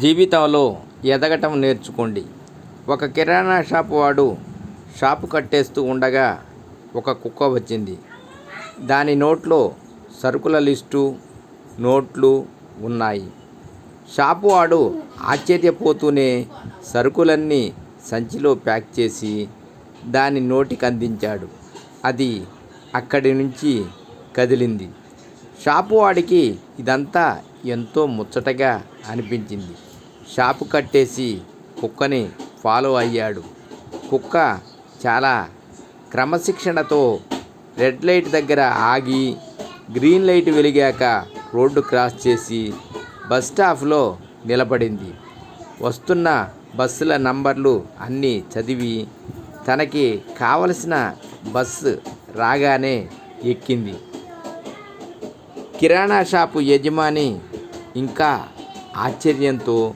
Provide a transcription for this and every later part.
జీవితంలో ఎదగటం నేర్చుకోండి. ఒక కిరాణా షాపు వాడు షాపు కట్టేస్తూ ఉండగా ఒక కుక్క వచ్చింది. దాని నోట్లో సరుకుల లిస్టు నోట్లు ఉన్నాయి. షాపు వాడు ఆశ్చర్యపోతూనే సరుకులన్నీ సంచిలో ప్యాక్ చేసి దాని నోటికి అందించాడు. అది అక్కడి నుంచి కదిలింది. షాపు వాడికి ఇదంతా ఎంతో ముచ్చటగా అనిపించింది. షాపు కట్టేసి కుక్కని ఫాలో అయ్యాడు. కుక్క చాలా క్రమశిక్షణతో రెడ్ లైట్ దగ్గర ఆగి గ్రీన్ లైట్ వెలిగాక రోడ్డు క్రాస్ చేసి బస్ స్టాప్లో నిలబడింది. వస్తున్న బస్సుల నంబర్లు అన్నీ చదివి తనకి కావలసిన బస్సు రాగానే ఎక్కింది. కిరాణా షాపు యజమాని ఇంకా ఆశ్చర్యంతో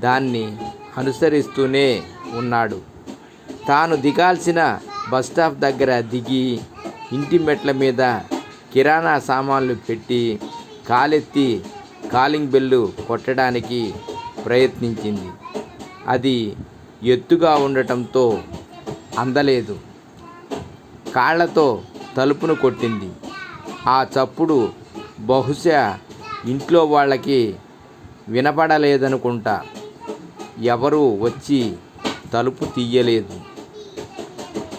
దాన్ని అనుసరిస్తూనే ఉన్నాడు. తాను దిగాల్సిన బస్ స్టాప్ దగ్గర దిగి ఇంటి మెట్ల మీద కిరాణా సామాన్లు పెట్టి కాలెత్తి కాలింగ్ బెల్లు కొట్టడానికి ప్రయత్నించింది. అది ఎత్తుగా ఉండటంతో అందలేదు. కాళ్ళతో తలుపును కొట్టింది. ఆ చప్పుడు బహుశా ఇంట్లో వాళ్ళకి వినపడలేదనుకుంటా. ఎవరు వచ్చి తలుపు తీయలేదు.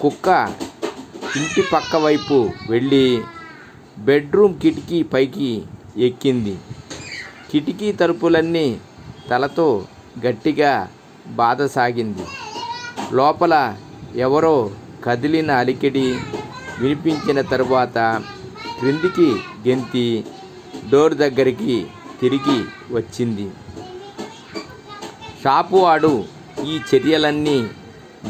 కుక్క ఇంటి పక్క వైపు వెళ్ళి బెడ్రూమ్ కిటికీ పైకి ఎక్కింది. కిటికీ తలుపులన్నీ తలతో గట్టిగా బాధసాగింది. లోపల ఎవరో కదిలిన అలికిడి వినిపించిన తరువాత క్రిందికి గెంతి డోర్ దగ్గరికి తిరిగి వచ్చింది. షాపు వాడు ఈ చర్యలన్నీ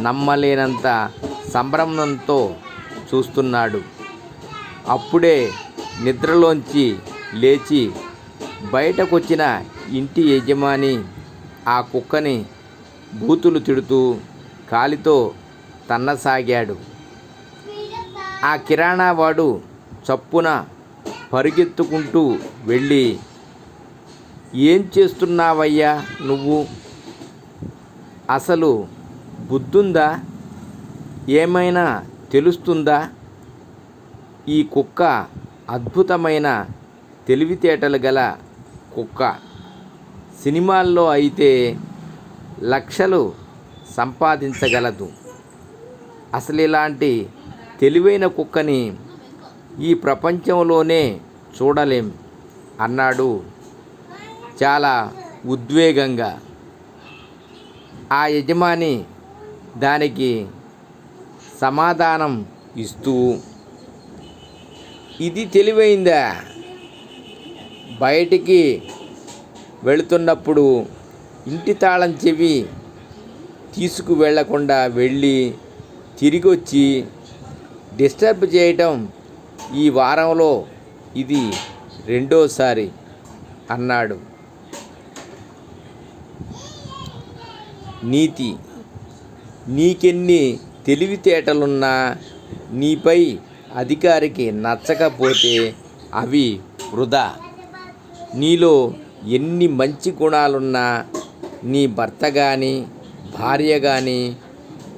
నమ్మలేనంత సంభ్రమంతో చూస్తున్నాడు. అప్పుడే నిద్రలోంచి లేచి బయటకొచ్చిన ఇంటి యజమాని ఆ కుక్కని బూతులు తిడుతూ కాలితో తన్నసాగాడు. ఆ కిరాణా వాడు చప్పున పరిగెత్తుకుంటూ వెళ్ళి ఏం చేస్తున్నావయ్యా నువ్వు? అసలు బుద్ధుందా? ఏమైనా తెలుస్తుందా? ఈ కుక్క అద్భుతమైన తెలివితేటలు గల కుక్క. సినిమాల్లో అయితే లక్షలు సంపాదించగలదు. అసలు ఇలాంటి తెలివైన కుక్కని ఈ ప్రపంచంలోనే చూడలేం అన్నాడు చాలా ఉద్వేగంగా. ఆ యజమాని దానికి సమాధానం ఇస్తూ ఇది తెలివైందా? బయటికి వెళుతున్నప్పుడు ఇంటి తాళం చెవి తీసుకు వెళ్ళకుండా వెళ్ళి తిరిగి వచ్చి డిస్టర్బ్ చేయటం ఈ వారంలో ఇది రెండోసారి అన్నాడు. నీతి. నీకెన్ని తెలివితేటలున్నా నీపై అధికారికి నచ్చకపోతే అవి వృధా. నీలో ఎన్ని మంచి గుణాలున్నా నీ భర్త కానీ భార్య కానీ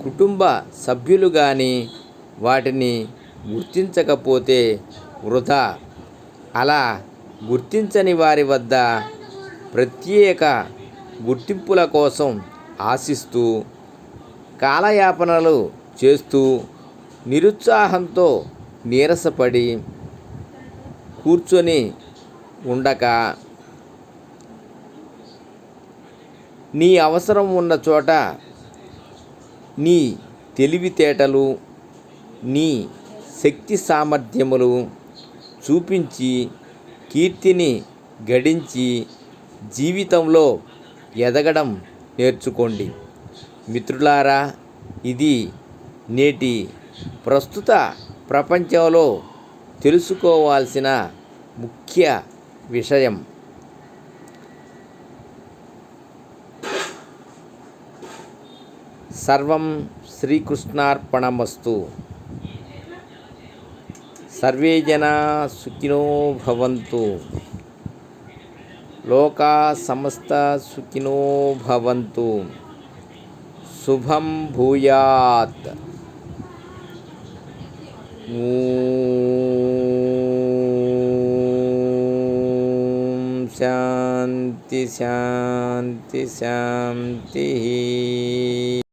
కుటుంబ సభ్యులు కానీ వాటిని గుర్తించకపోతే వృధా. అలా గుర్తించని వారి వద్ద ప్రత్యేక గుర్తింపుల కోసం ఆశిస్తూ కాలయాపనలు చేస్తూ నిరుత్సాహంతో నీరసపడి కూర్చొని ఉండక నీ అవసరం ఉన్న చోట నీ తెలివితేటలు నీ శక్తి సామర్థ్యములు చూపించి కీర్తిని గడించి జీవితంలో ఎదగడం నేర్చుకోండి. మిత్రులారా ఇది నేటి ప్రస్తుత ప్రపంచంలో తెలుసుకోవాల్సిన ముఖ్య విషయం. సర్వం శ్రీకృష్ణార్పణమస్తు. సర్వే జనా సుఖినో భవంతు. लोका समस्त सुखिनो भवन्तु। शुभम भूयात्। शांति शांति शांति